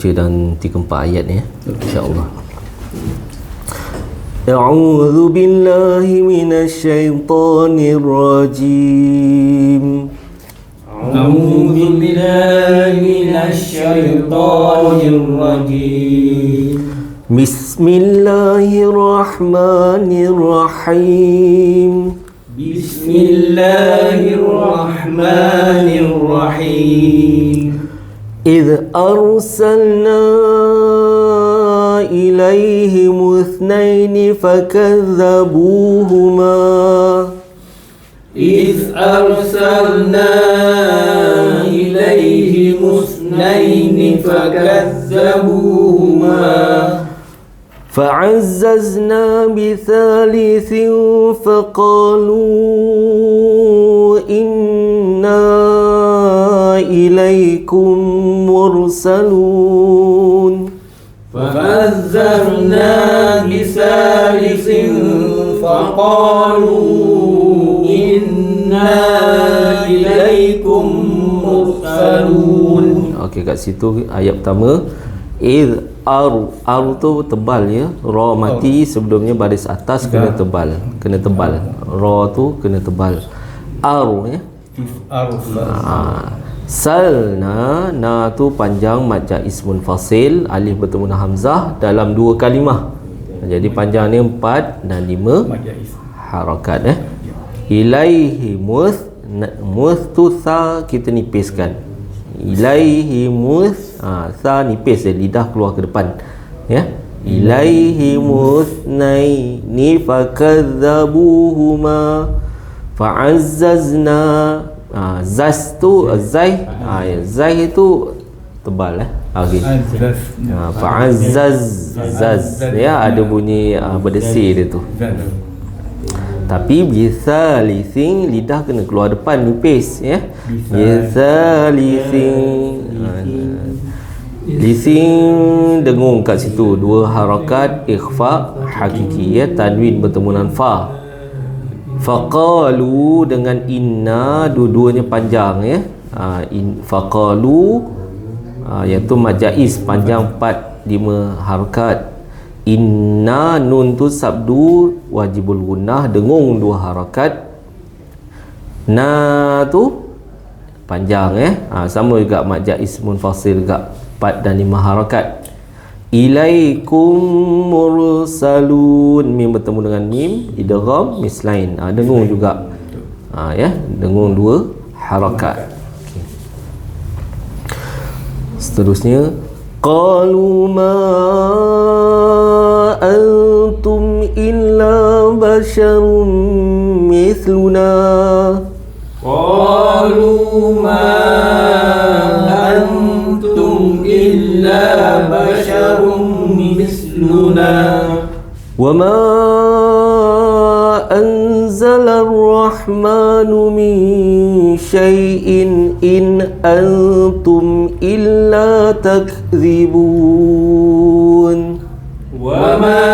baca dan 3-4 ayat ni ya. InsyaAllah. أعوذ بالله من الشيطان الرجيم أعوذ بالله من الشيطان الرجيم بسم الله الرحمن الرحيم بسم الله الرحمن الرحيم إذ أرسلنا إليهم اثنين فكذبوهما. إذ أرسلنا إليهم اثنين فكذبوهما. فعززنا بثالث فقالوا إنا إليكم مرسلون فعزرنا بثالث فقالوا إنا إليكم مرسلون Okey kat situ ayat pertama id ar ar tu tebal ya ra mati sebelumnya baris atas kena tebal kena tebal ra tu kena tebal ar ya ha. salna na tu panjang mad jaiz munfasil alif bertemu dengan hamzah dalam dua kalimah. Jadi panjang ni empat dan lima harakat eh. Ilaihi muth muth tu sa kita nipiskan. Ilaihi muth ha, sa nipis dia lidah keluar ke depan ya. Ilaihi muthnaini fakadzabuhuma fa'azzazna ha, zaz tu zai. ya, zai tu tebal eh? Okey. Ha, fa'azzaz zaz. Ya ada bunyi uh, berdesi dia tu. Tapi bisa lising lidah kena keluar depan nipis ya? Bisa lising. Lising. Dengung kat situ. Dua harakat ikhfa hakiki ya? Tanwin bertemu dengan fa faqalu dengan inna dua-duanya panjang ya. Ha, in faqalu ha, iaitu majais panjang 4 5 harakat. Inna nun tu sabdu wajibul gunnah dengung dua harakat. Na tu panjang eh ha, sama juga mad jaiz munfasil juga 4 dan 5 harakat ilaikum mursalun. Mim bertemu dengan mim idgham mislain ha, dengung juga. Ha, ya dengung dua harakat. Okay. seterusnya qalu ma antum illa basharun mithluna وما أنزل الرحمن من شيء إن أنتم إلا تكذبون وما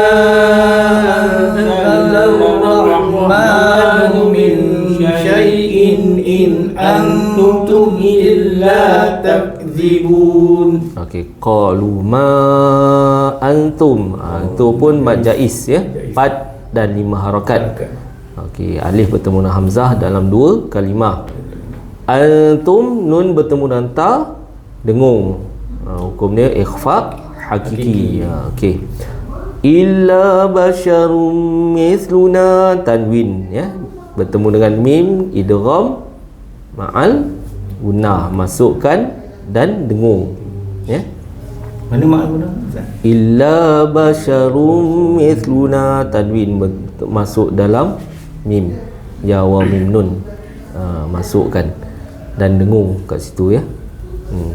أنزل الرحمن من شيء إن أنتم إلا تكذبون Okey, qalu ma antum. Ha, itu pun mad jaiz ya. 4 dan 5 harakat. Okey, alif bertemu dengan hamzah dalam dua kalimah. Antum nun bertemu dengan ta dengung. Ha, hukum dia ikhfa hakiki. Ha, okey. Illa basyarum mithluna tanwin ya. Bertemu dengan mim idgham ma'al gunnah masukkan dan dengung ya Mana mak guna? illa basyarum mithluna. Tanwin ber- masuk dalam mim. Ya wa mim nun. Ha, masukkan. Dan dengung kat situ ya. Hmm.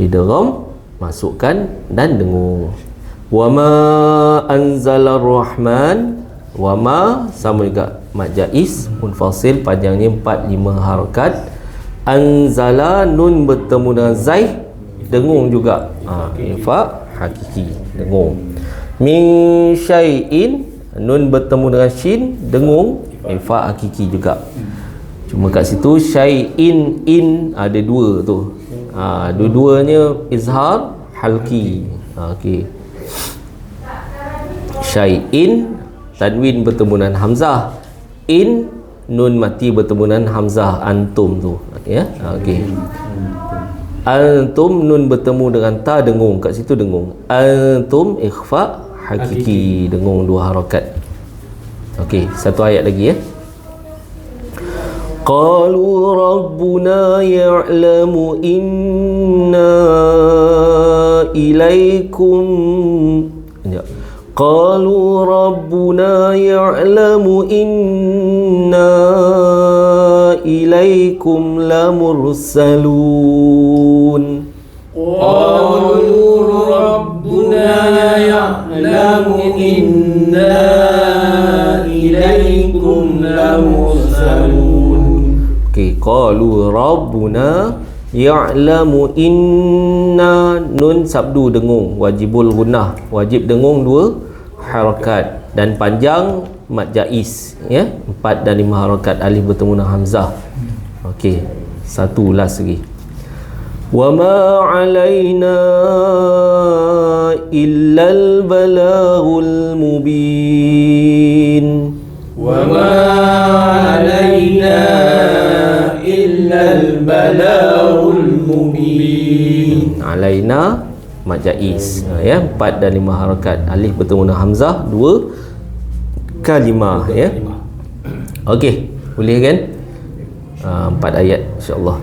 idgham masukkan dan dengung. Wama anzala rahman wama sama juga mad jaiz munfasil panjangnya 4 5 harakat. Anzala nun bertemu dengan zai dengung juga. Ha, infak hakiki. Dengung. Min syai'in nun bertemu dengan shin dengung infak. hakiki juga. Cuma kat situ syai'in in ada dua tu. Ha, dua-duanya izhar halki. Ha, okey. Syai'in tanwin bertemu dengan hamzah. In nun mati bertemu dengan hamzah antum tu. Ya? Okey antum nun bertemu dengan ta dengung. Kat situ dengung. Antum ikhfa hakiki. Dengung dua harakat okey satu ayat lagi ya. Qalu rabbuna ya'lamu inna ilaikum. Ya. Qalu rabbuna ya'lamu inna إليكم لمرسلون قالوا ربنا يعلم إنا إليكم لمرسلون Okey, qalu rabbuna ya'lamu inna nun sabdu dengung wajibul gunnah wajib dengung dua harakat dan panjang mad jaiz ya? Empat dan lima harakat alif bertemu dengan hamzah. Okey satu last lagi. Wa ma alaina illa al balaghul mubin. Wa ma alaina illa al balaghul mubin. Alaina mad jaiz ha, ya? Empat dan lima harakat alif bertemu dengan hamzah. Dua kalimah ya? Okey boleh kan? Ha, empat ayat insyaallah